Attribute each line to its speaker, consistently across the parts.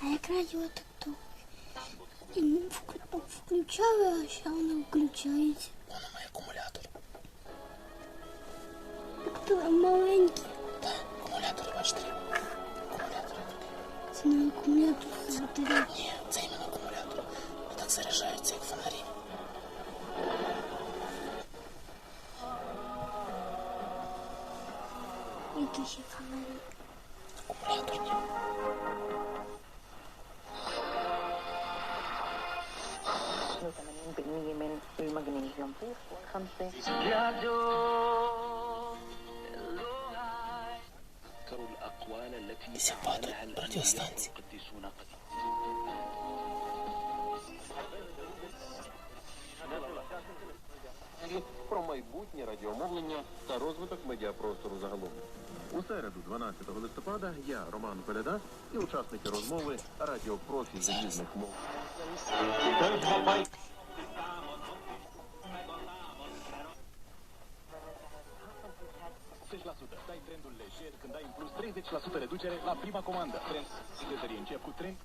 Speaker 1: А як радіо так і ми а ще воно включається.
Speaker 2: Воно має акумулятор.
Speaker 1: Так маленький.
Speaker 2: Так, акумулятори, бачите. Акумулятори тут.
Speaker 1: Це на акумулятор батарея.
Speaker 2: Ні, це іменно акумулятор. І так заряджаються, як фонарі.
Speaker 1: Які ще фонарі.
Speaker 3: من المغنيسيوم وخمسة
Speaker 4: كروا الأقوال التي راديو ستانسي
Speaker 5: про майбутнє радіомовлення та розвиток медіапростору загалом. У середу, 12 листопада, я, Роман Коляда, і учасники розмови радіопрофі з різних мов.
Speaker 6: Dai trendul lejer când ai în plus 30% reducere la prima comandă. Trend de încep cu trend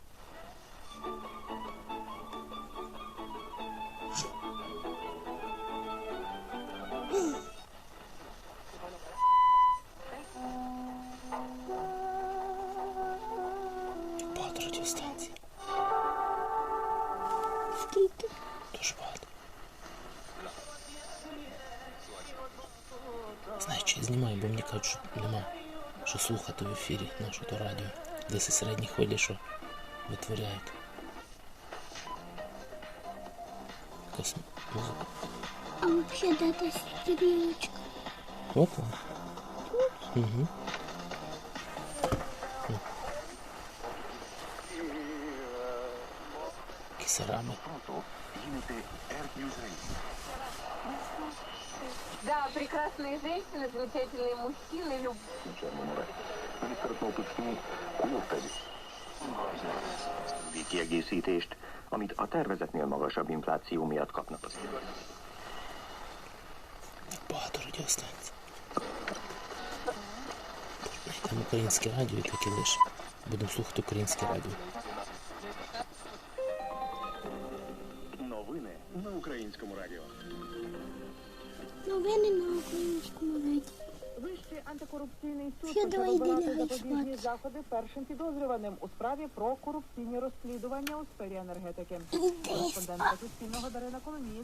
Speaker 2: Багато радіостанцій.
Speaker 1: Скільки?
Speaker 2: Дуже багато. Знаєш, що я знімаю, бо мені кажуть, що нема що слухати в ефірі нашого то радіо. Десь і середні хвилі, що витворяють. Якась музика.
Speaker 1: А взагалі де та стрілочка?
Speaker 2: Опа. Угу. Кисарами.
Speaker 7: Да, прекрасные женщины, замечательные мужчины, люб...
Speaker 8: kiegészítést, amit a tervezetnél magasabb infláció miatt kapnak az
Speaker 2: Багато радіостанцій. Знайдемо українське радіо і таке лише. Будемо слухати українське радіо.
Speaker 6: Новини на українському радіо.
Speaker 1: Новини на українському радіо.
Speaker 9: Вищий антикорупційний суд почав обирати запобіжні заходи першим підозрюваним у справі про корупційні розслідування у сфері енергетики. Кореспондентка Суспільного Дарина Коломієць